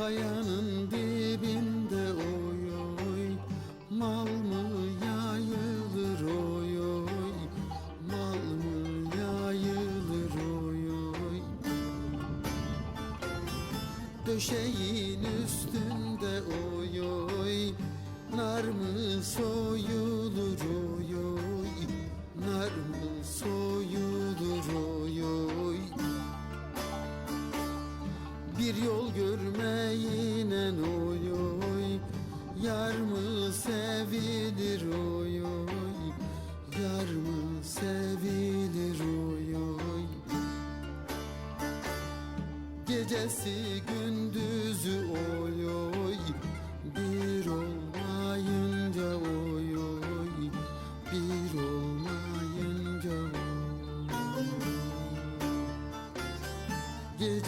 kayanın dibinde oy oy. Mal mı yayılır oy oy? Mal mı yayılır oy oy? Döşeğin üstünde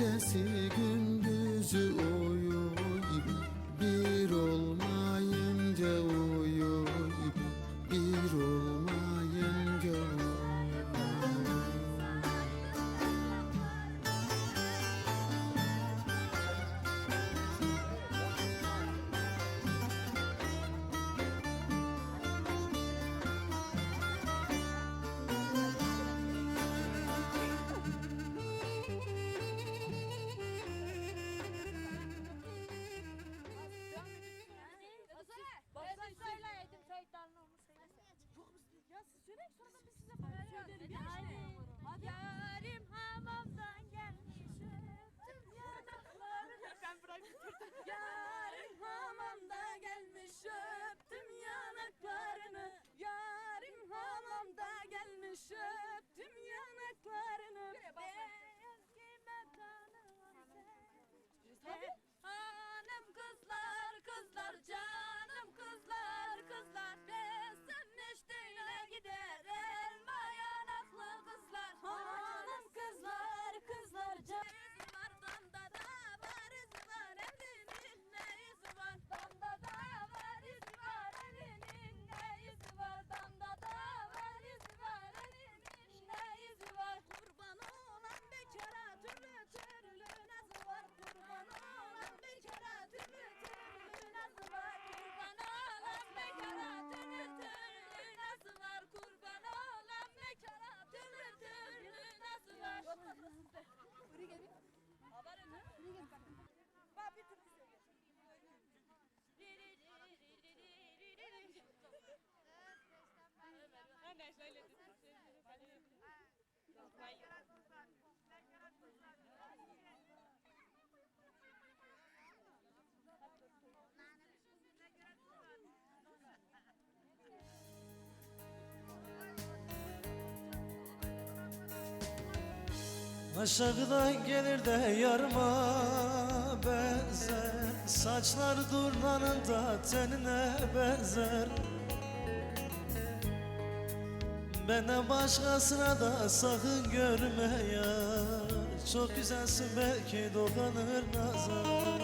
gecesi gün Aşağıdan gelir de yarıma benzer. Saçlar durnanın da tenine benzer Benden başkasına da sakın görme ya. Çok güzelsin belki dokanır nazar.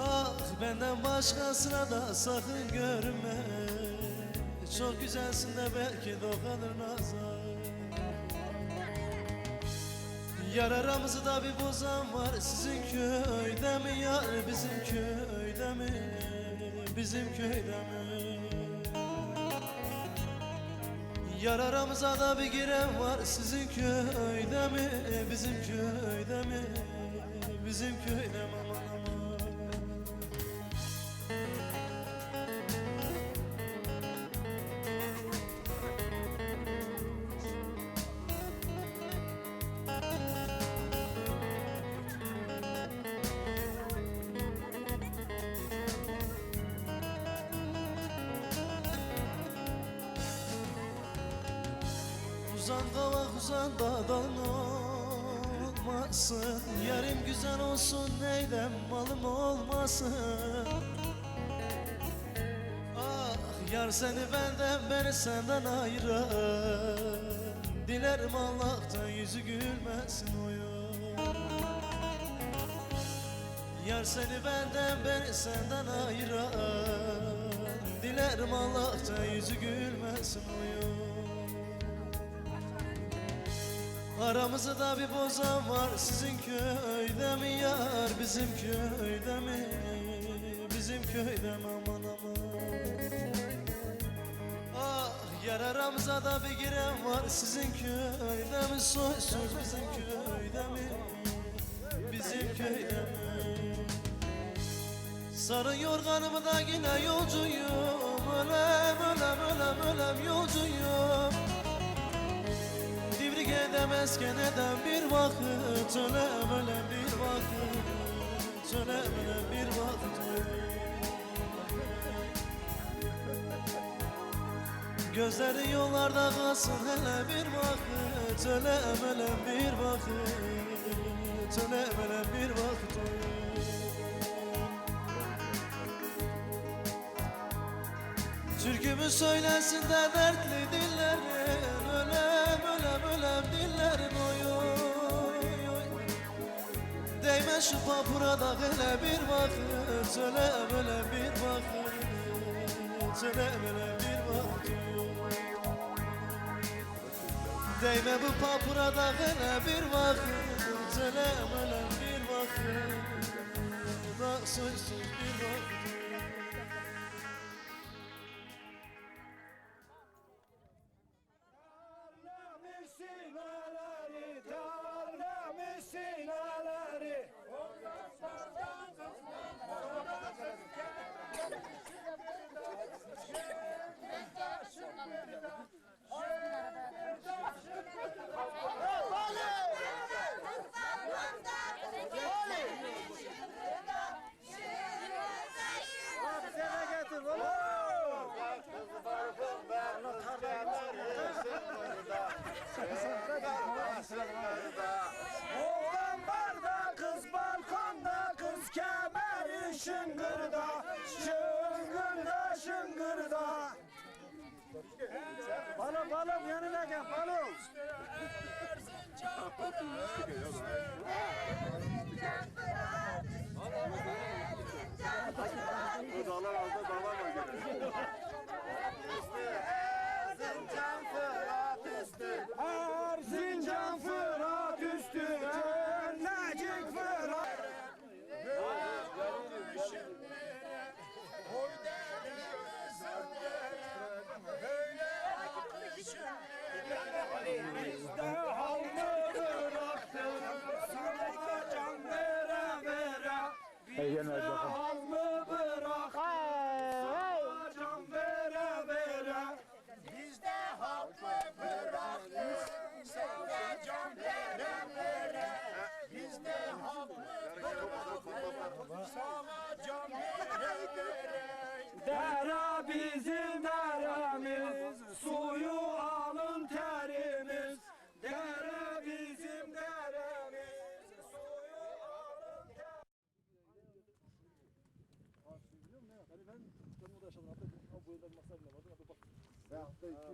Ah benden başkasına da sakın görme. Çok güzelsin de belki dokanır nazar. Yar aramızda bir bozan var. Sizin köyde mi yar bizim köyde mi? Bizim köyde mi Yar aramıza da bir giren var. Sizin köyde mi bizim köyde mi? Bizim köyde mi Uzan kavak uzan dağdan olmasın. Yarım güzel olsun neylem malım olmasın. Ah yar seni benden beni senden ayıran Dilerim Allah'tan yüzü gülmesin oyun. Yar seni benden beni senden ayıran Dilerim Allah'tan yüzü gülmesin oyun Aramızda bir bozan var. Sizin köyde mi yar bizim köyde mi? Bizim köyde mi? Aman aman. Ah yar aramıza da bir giren var. Sizin köyde mi? Soysuz bizim köyde mi? Bizim köyde mi? Sarı yorganımı da yine yolcuyum. Ölem ölem ölem ölem yolcuyum edemezken eden bir vakit Ölem ölem bir vakit Ölem ölem bir vakit Gözleri yollarda kalsın hele bir vakit Ölem ölem bir vakit Ölem ölem bir vakit Türkümü söylesin de dertli dillerin şu papura da hele bir vakit Ölem ölem bir vakit Ölem ölem bir vakit Değme bu papura da hele bir vakit Ölem ölem bir vakit Da soysuz bir vakit Hey,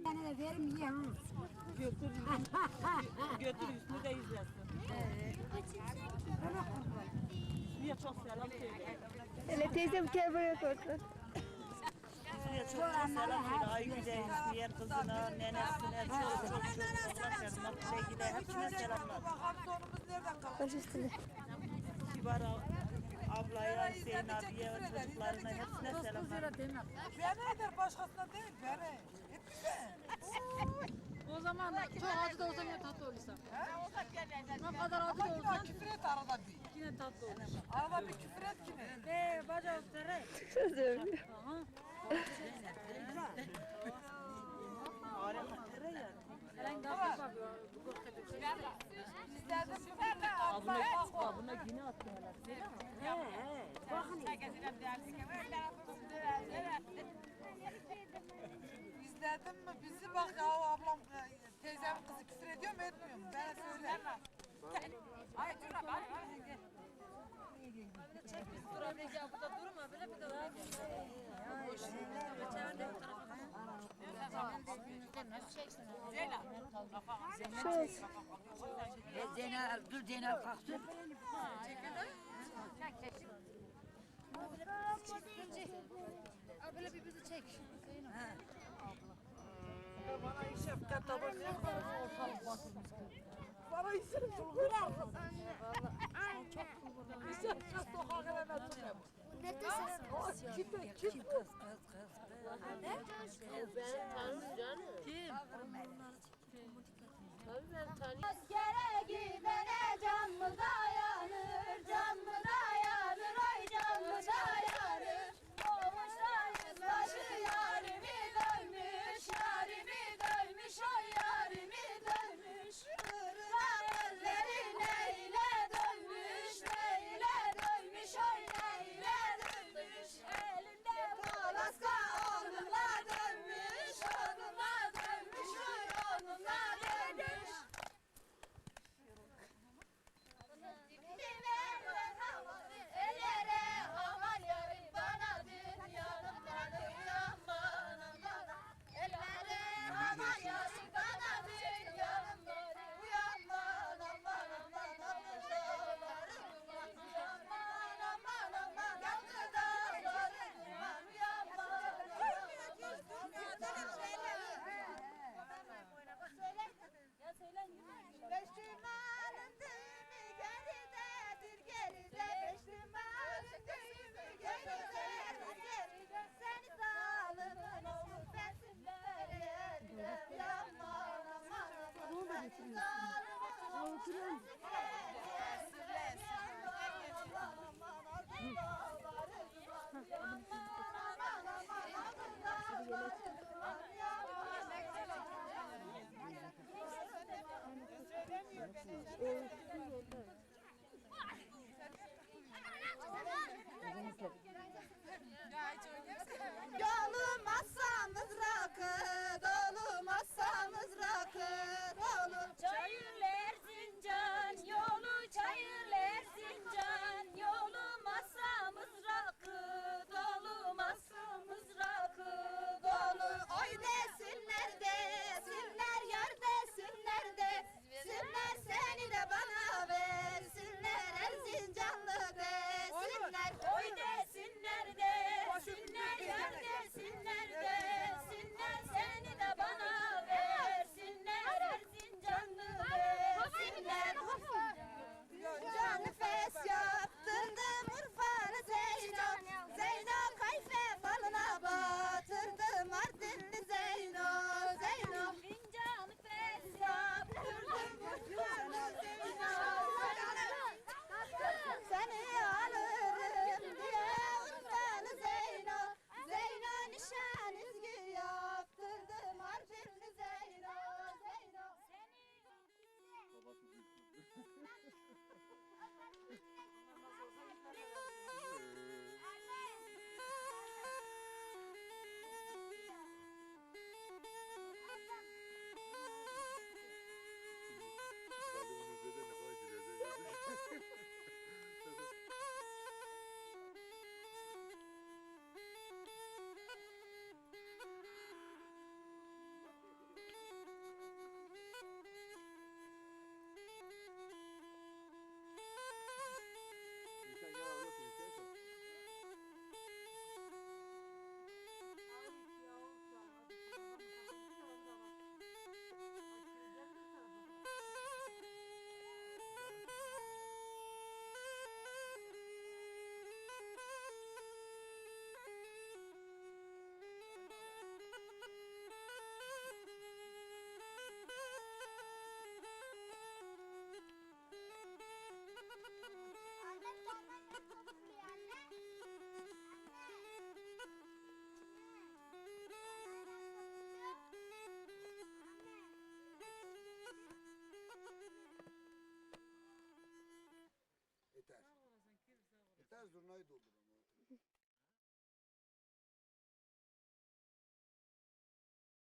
tane de verim yiyemem. Götür üstünü de izlesin. Niye çok selam söyle. Hele teyzem gel buraya koysun. Niye çok çok selam söyle. Aygül'e, Hüsniye kızına, nenesine, çok çok çok şerifine, sevgili hepsine selamlar. Baş üstüne. Kibar ablaya, Hüseyin abiye, çocuklarına hepsine selamlar. Benedir başkasına değil beni. O zaman çok acı da olsa yine tatlı olursa. Ne kadar acı da Ama olsa yine küfür et arada bir. yine tatlı olur. Arada bir küfür et yine. Be bacağı tere. Sözüm. Aha. Elen tatlı bakıyor. Bu de Abuna, abuna yine attı helal. İzledin mi bizi bak ya o ablam e, teyzemin kızı küfür ediyor mu etmiyor mu? Ben söyle. Ay dur bak. Duramayacak bu da durma böyle bir de var. Şu olsun. Zeynel, dur Zeynel kalksın. Böyle bir bizi çek. Bana işe katabı. Bana işe bulgur arkası. Çok Kim kız kız kız kız. Kim? Askere gidene